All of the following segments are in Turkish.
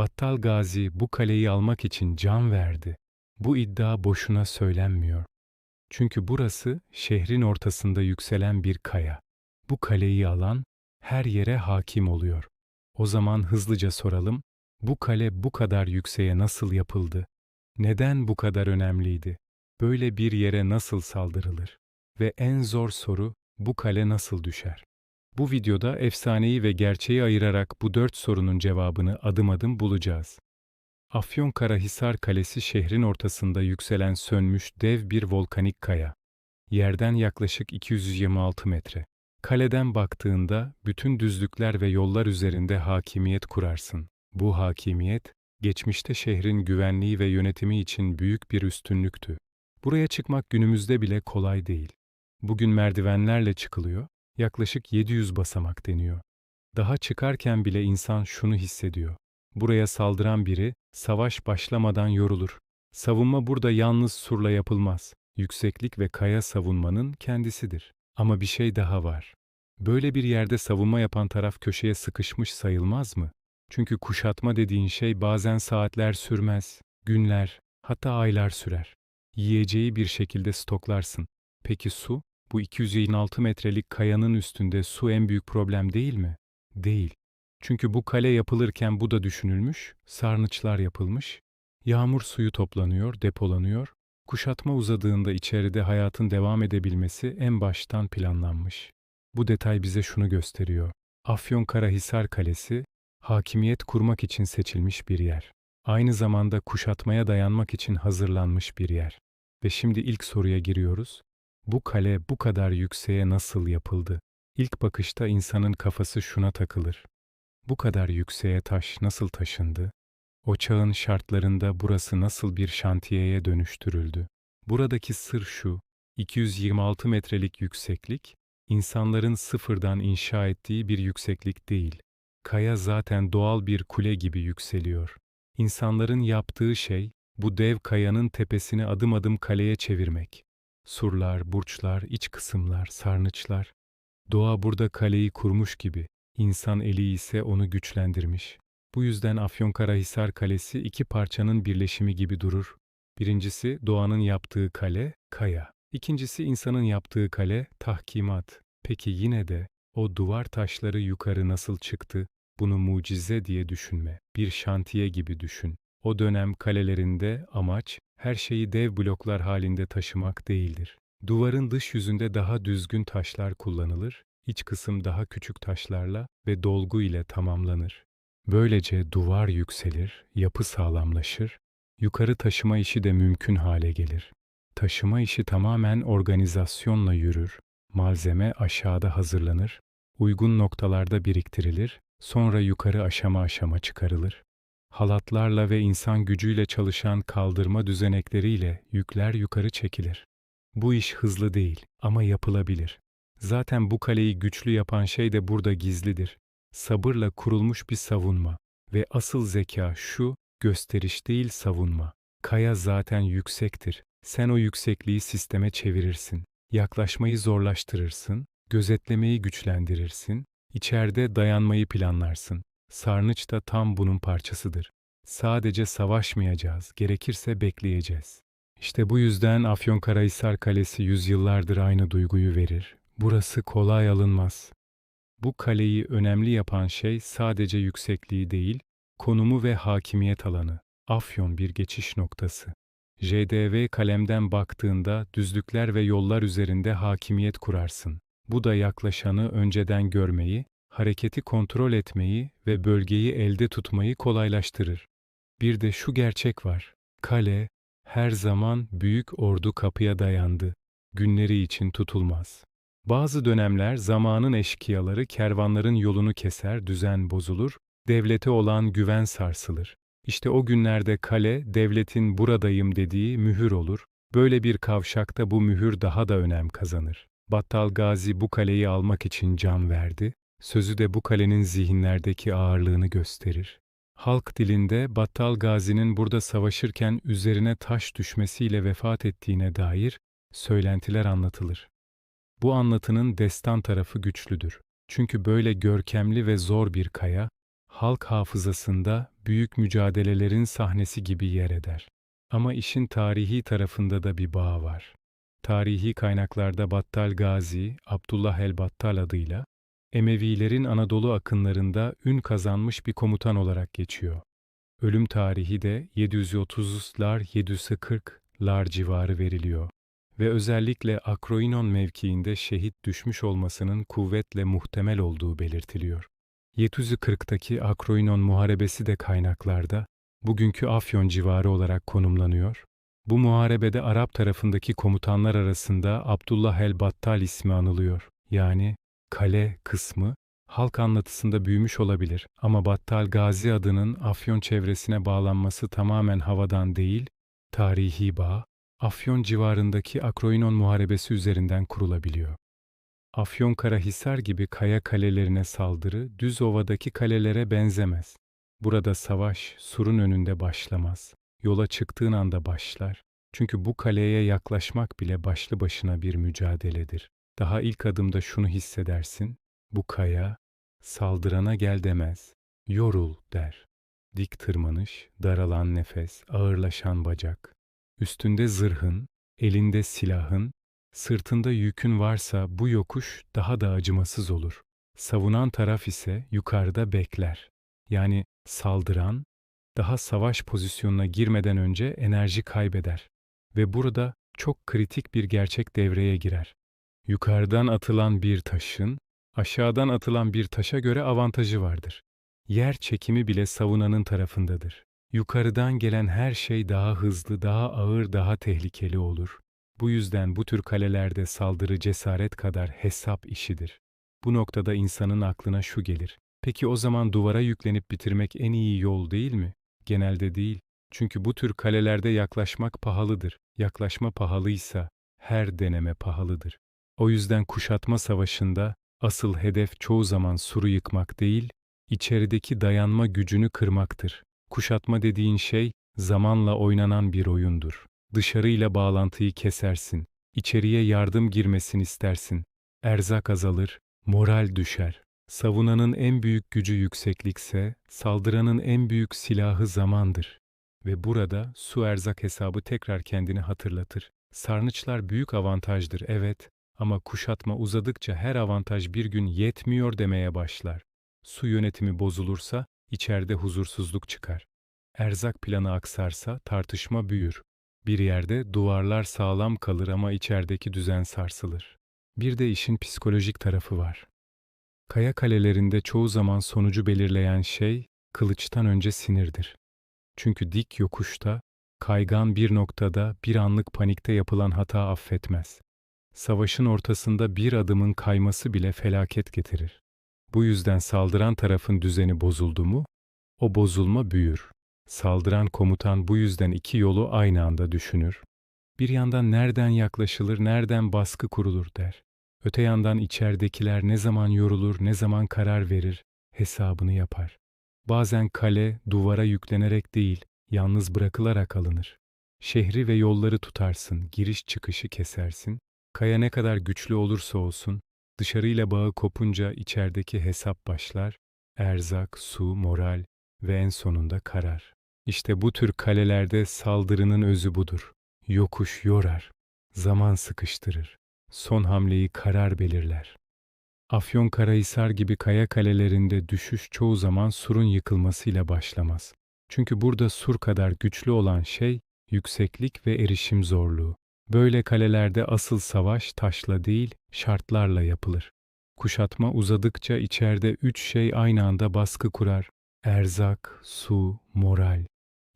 Battal Gazi bu kaleyi almak için can verdi. Bu iddia boşuna söylenmiyor. Çünkü burası şehrin ortasında yükselen bir kaya. Bu kaleyi alan her yere hakim oluyor. O zaman hızlıca soralım, bu kale bu kadar yükseğe nasıl yapıldı? Neden bu kadar önemliydi? Böyle bir yere nasıl saldırılır? Ve en zor soru, bu kale nasıl düşer? Bu videoda efsaneyi ve gerçeği ayırarak bu dört sorunun cevabını adım adım bulacağız. Afyonkarahisar Kalesi şehrin ortasında yükselen sönmüş dev bir volkanik kaya. Yerden yaklaşık 226 metre. Kaleden baktığında bütün düzlükler ve yollar üzerinde hakimiyet kurarsın. Bu hakimiyet, geçmişte şehrin güvenliği ve yönetimi için büyük bir üstünlüktü. Buraya çıkmak günümüzde bile kolay değil. Bugün merdivenlerle çıkılıyor, yaklaşık 700 basamak deniyor. Daha çıkarken bile insan şunu hissediyor. Buraya saldıran biri, savaş başlamadan yorulur. Savunma burada yalnız surla yapılmaz. Yükseklik ve kaya savunmanın kendisidir. Ama bir şey daha var. Böyle bir yerde savunma yapan taraf köşeye sıkışmış sayılmaz mı? Çünkü kuşatma dediğin şey bazen saatler sürmez, günler, hatta aylar sürer. Yiyeceği bir şekilde stoklarsın. Peki su? Bu 226 metrelik kayanın üstünde su en büyük problem değil mi? Değil. Çünkü bu kale yapılırken bu da düşünülmüş, sarnıçlar yapılmış, yağmur suyu toplanıyor, depolanıyor, kuşatma uzadığında içeride hayatın devam edebilmesi en baştan planlanmış. Bu detay bize şunu gösteriyor. Afyonkarahisar Kalesi, hakimiyet kurmak için seçilmiş bir yer. Aynı zamanda kuşatmaya dayanmak için hazırlanmış bir yer. Ve şimdi ilk soruya giriyoruz. Bu kale bu kadar yükseğe nasıl yapıldı? İlk bakışta insanın kafası şuna takılır. Bu kadar yükseğe taş nasıl taşındı? O çağın şartlarında burası nasıl bir şantiyeye dönüştürüldü? Buradaki sır şu, 226 metrelik yükseklik, insanların sıfırdan inşa ettiği bir yükseklik değil. Kaya zaten doğal bir kule gibi yükseliyor. İnsanların yaptığı şey, bu dev kayanın tepesini adım adım kaleye çevirmek. Surlar, burçlar, iç kısımlar, sarnıçlar. Doğa burada kaleyi kurmuş gibi, insan eli ise onu güçlendirmiş. Bu yüzden Afyonkarahisar Kalesi iki parçanın birleşimi gibi durur. Birincisi doğanın yaptığı kale, kaya. İkincisi insanın yaptığı kale, tahkimat. Peki yine de o duvar taşları yukarı nasıl çıktı? Bunu mucize diye düşünme. Bir şantiye gibi düşün. O dönem kalelerinde amaç her şeyi dev bloklar halinde taşımak değildir. Duvarın dış yüzünde daha düzgün taşlar kullanılır, iç kısım daha küçük taşlarla ve dolgu ile tamamlanır. Böylece duvar yükselir, yapı sağlamlaşır, yukarı taşıma işi de mümkün hale gelir. Taşıma işi tamamen organizasyonla yürür, malzeme aşağıda hazırlanır, uygun noktalarda biriktirilir, sonra yukarı aşama aşama çıkarılır. Halatlarla ve insan gücüyle çalışan kaldırma düzenekleriyle yükler yukarı çekilir. Bu iş hızlı değil ama yapılabilir. Zaten bu kaleyi güçlü yapan şey de burada gizlidir. Sabırla kurulmuş bir savunma ve asıl zeka şu, gösteriş değil savunma. Kaya zaten yüksektir. Sen o yüksekliği sisteme çevirirsin. Yaklaşmayı zorlaştırırsın, gözetlemeyi güçlendirirsin, içeride dayanmayı planlarsın. Sarnıç da tam bunun parçasıdır. Sadece savaşmayacağız, gerekirse bekleyeceğiz. İşte bu yüzden Afyonkarahisar Kalesi yüzyıllardır aynı duyguyu verir. Burası kolay alınmaz. Bu kaleyi önemli yapan şey sadece yüksekliği değil, konumu ve hakimiyet alanı. Afyon bir geçiş noktası. JDV kalemden baktığında düzlükler ve yollar üzerinde hakimiyet kurarsın. Bu da yaklaşanı önceden görmeyi, hareketi kontrol etmeyi ve bölgeyi elde tutmayı kolaylaştırır. Bir de şu gerçek var. Kale her zaman büyük ordu kapıya dayandı. Günleri için tutulmaz. Bazı dönemler zamanın eşkıyaları kervanların yolunu keser, düzen bozulur, devlete olan güven sarsılır. İşte o günlerde kale, devletin buradayım dediği mühür olur. Böyle bir kavşakta bu mühür daha da önem kazanır. Battal Gazi bu kaleyi almak için can verdi, sözü de bu kalenin zihinlerdeki ağırlığını gösterir. Halk dilinde Battal Gazi'nin burada savaşırken üzerine taş düşmesiyle vefat ettiğine dair söylentiler anlatılır. Bu anlatının destan tarafı güçlüdür. Çünkü böyle görkemli ve zor bir kaya, halk hafızasında büyük mücadelelerin sahnesi gibi yer eder. Ama işin tarihi tarafında da bir bağ var. Tarihi kaynaklarda Battal Gazi, Abdullah el-Battal adıyla, Emevilerin Anadolu akınlarında ün kazanmış bir komutan olarak geçiyor. Ölüm tarihi de 730'lar 740'lar civarı veriliyor ve özellikle Akroinon mevkiinde şehit düşmüş olmasının kuvvetle muhtemel olduğu belirtiliyor. 740'taki Akroinon muharebesi de kaynaklarda bugünkü Afyon civarı olarak konumlanıyor. Bu muharebede Arap tarafındaki komutanlar arasında Abdullah el-Battal ismi anılıyor. Yani kale kısmı halk anlatısında büyümüş olabilir ama Battal Gazi adının Afyon çevresine bağlanması tamamen havadan değil, tarihi bağ, Afyon civarındaki Akroinon muharebesi üzerinden kurulabiliyor. Afyon Karahisar gibi kaya kalelerine saldırı düz ovadaki kalelere benzemez. Burada savaş surun önünde başlamaz. Yola çıktığın anda başlar. Çünkü bu kaleye yaklaşmak bile başlı başına bir mücadeledir. Daha ilk adımda şunu hissedersin. Bu kaya saldırana gel demez. Yorul der. Dik tırmanış, daralan nefes, ağırlaşan bacak. Üstünde zırhın, elinde silahın, sırtında yükün varsa bu yokuş daha da acımasız olur. Savunan taraf ise yukarıda bekler. Yani saldıran, daha savaş pozisyonuna girmeden önce enerji kaybeder. Ve burada çok kritik bir gerçek devreye girer. Yukarıdan atılan bir taşın, aşağıdan atılan bir taşa göre avantajı vardır. Yer çekimi bile savunanın tarafındadır. Yukarıdan gelen her şey daha hızlı, daha ağır, daha tehlikeli olur. Bu yüzden bu tür kalelerde saldırı cesaret kadar hesap işidir. Bu noktada insanın aklına şu gelir. Peki o zaman duvara yüklenip bitirmek en iyi yol değil mi? Genelde değil. Çünkü bu tür kalelerde yaklaşmak pahalıdır. Yaklaşma pahalıysa her deneme pahalıdır. O yüzden kuşatma savaşında asıl hedef çoğu zaman suru yıkmak değil, içerideki dayanma gücünü kırmaktır. Kuşatma dediğin şey zamanla oynanan bir oyundur. Dışarıyla bağlantıyı kesersin, içeriye yardım girmesin istersin. Erzak azalır, moral düşer. Savunanın en büyük gücü yükseklikse, saldıranın en büyük silahı zamandır. Ve burada su erzak hesabı tekrar kendini hatırlatır. Sarnıçlar büyük avantajdır evet ama kuşatma uzadıkça her avantaj bir gün yetmiyor demeye başlar. Su yönetimi bozulursa içeride huzursuzluk çıkar. Erzak planı aksarsa tartışma büyür. Bir yerde duvarlar sağlam kalır ama içerideki düzen sarsılır. Bir de işin psikolojik tarafı var. Kaya kalelerinde çoğu zaman sonucu belirleyen şey kılıçtan önce sinirdir. Çünkü dik yokuşta, kaygan bir noktada bir anlık panikte yapılan hata affetmez. Savaşın ortasında bir adımın kayması bile felaket getirir. Bu yüzden saldıran tarafın düzeni bozuldu mu, o bozulma büyür. Saldıran komutan bu yüzden iki yolu aynı anda düşünür. Bir yandan nereden yaklaşılır, nereden baskı kurulur der. Öte yandan içeridekiler ne zaman yorulur, ne zaman karar verir, hesabını yapar. Bazen kale duvara yüklenerek değil, yalnız bırakılarak alınır. Şehri ve yolları tutarsın, giriş çıkışı kesersin. Kaya ne kadar güçlü olursa olsun, dışarıyla bağı kopunca içerideki hesap başlar, erzak, su, moral ve en sonunda karar. İşte bu tür kalelerde saldırının özü budur. Yokuş yorar, zaman sıkıştırır, son hamleyi karar belirler. Afyon Karahisar gibi kaya kalelerinde düşüş çoğu zaman surun yıkılmasıyla başlamaz. Çünkü burada sur kadar güçlü olan şey yükseklik ve erişim zorluğu. Böyle kalelerde asıl savaş taşla değil, şartlarla yapılır. Kuşatma uzadıkça içeride üç şey aynı anda baskı kurar. Erzak, su, moral.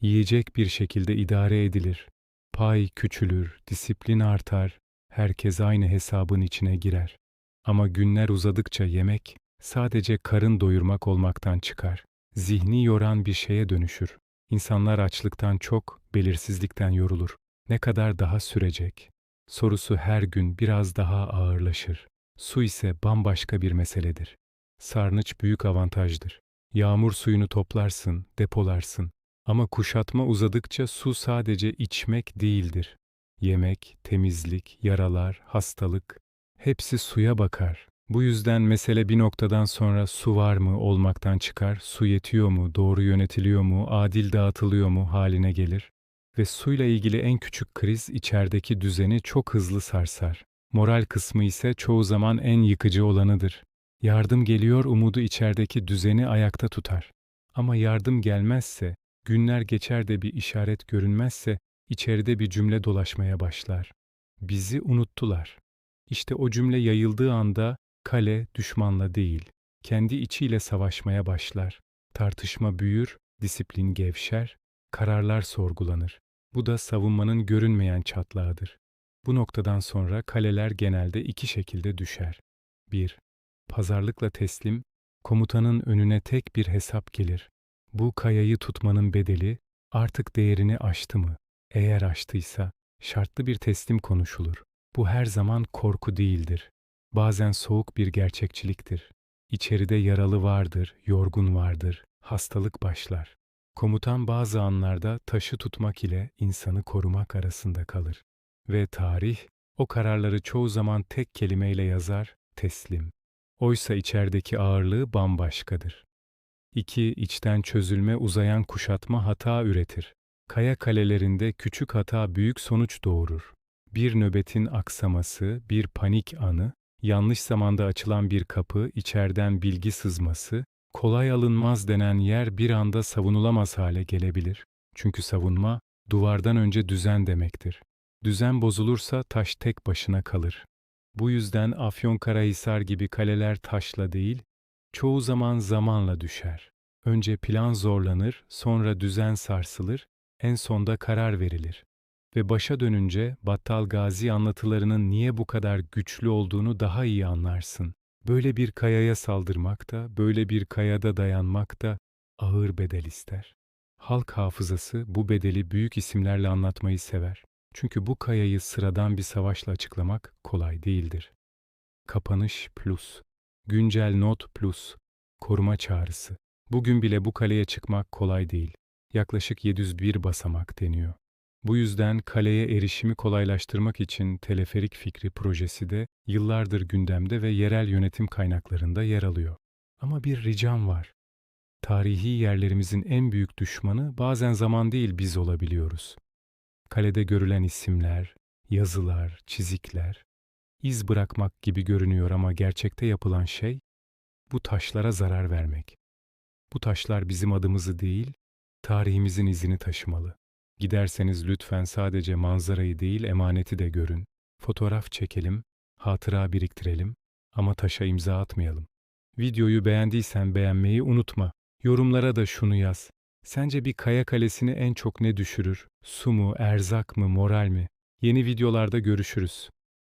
Yiyecek bir şekilde idare edilir. Pay küçülür, disiplin artar, herkes aynı hesabın içine girer. Ama günler uzadıkça yemek sadece karın doyurmak olmaktan çıkar. Zihni yoran bir şeye dönüşür. İnsanlar açlıktan çok, belirsizlikten yorulur. Ne kadar daha sürecek? Sorusu her gün biraz daha ağırlaşır. Su ise bambaşka bir meseledir. Sarnıç büyük avantajdır. Yağmur suyunu toplarsın, depolarsın. Ama kuşatma uzadıkça su sadece içmek değildir. Yemek, temizlik, yaralar, hastalık hepsi suya bakar. Bu yüzden mesele bir noktadan sonra su var mı olmaktan çıkar, su yetiyor mu, doğru yönetiliyor mu, adil dağıtılıyor mu haline gelir. Ve suyla ilgili en küçük kriz içerideki düzeni çok hızlı sarsar. Moral kısmı ise çoğu zaman en yıkıcı olanıdır. Yardım geliyor umudu içerideki düzeni ayakta tutar. Ama yardım gelmezse, günler geçer de bir işaret görünmezse, içeride bir cümle dolaşmaya başlar. Bizi unuttular. İşte o cümle yayıldığı anda kale düşmanla değil, kendi içiyle savaşmaya başlar. Tartışma büyür, disiplin gevşer, kararlar sorgulanır. Bu da savunmanın görünmeyen çatlağıdır. Bu noktadan sonra kaleler genelde iki şekilde düşer. 1. Pazarlıkla teslim, komutanın önüne tek bir hesap gelir. Bu kayayı tutmanın bedeli artık değerini aştı mı? Eğer aştıysa şartlı bir teslim konuşulur. Bu her zaman korku değildir. Bazen soğuk bir gerçekçiliktir. İçeride yaralı vardır, yorgun vardır, hastalık başlar. Komutan bazı anlarda taşı tutmak ile insanı korumak arasında kalır. Ve tarih o kararları çoğu zaman tek kelimeyle yazar, teslim. Oysa içerideki ağırlığı bambaşkadır. 2. İçten çözülme uzayan kuşatma hata üretir. Kaya kalelerinde küçük hata büyük sonuç doğurur. Bir nöbetin aksaması, bir panik anı, yanlış zamanda açılan bir kapı, içeriden bilgi sızması, kolay alınmaz denen yer bir anda savunulamaz hale gelebilir. Çünkü savunma, duvardan önce düzen demektir. Düzen bozulursa taş tek başına kalır. Bu yüzden Afyonkarahisar gibi kaleler taşla değil, çoğu zaman zamanla düşer. Önce plan zorlanır, sonra düzen sarsılır, en sonda karar verilir. Ve başa dönünce Battal Gazi anlatılarının niye bu kadar güçlü olduğunu daha iyi anlarsın. Böyle bir kayaya saldırmak da, böyle bir kayada dayanmak da ağır bedel ister. Halk hafızası bu bedeli büyük isimlerle anlatmayı sever. Çünkü bu kayayı sıradan bir savaşla açıklamak kolay değildir. Kapanış plus, güncel not plus, koruma çağrısı. Bugün bile bu kaleye çıkmak kolay değil. Yaklaşık 701 basamak deniyor. Bu yüzden kaleye erişimi kolaylaştırmak için teleferik fikri projesi de yıllardır gündemde ve yerel yönetim kaynaklarında yer alıyor. Ama bir ricam var. Tarihi yerlerimizin en büyük düşmanı bazen zaman değil biz olabiliyoruz. Kalede görülen isimler, yazılar, çizikler, iz bırakmak gibi görünüyor ama gerçekte yapılan şey bu taşlara zarar vermek. Bu taşlar bizim adımızı değil, tarihimizin izini taşımalı. Giderseniz lütfen sadece manzarayı değil emaneti de görün. Fotoğraf çekelim, hatıra biriktirelim ama taşa imza atmayalım. Videoyu beğendiysen beğenmeyi unutma. Yorumlara da şunu yaz. Sence bir kaya kalesini en çok ne düşürür? Su mu, erzak mı, moral mi? Yeni videolarda görüşürüz.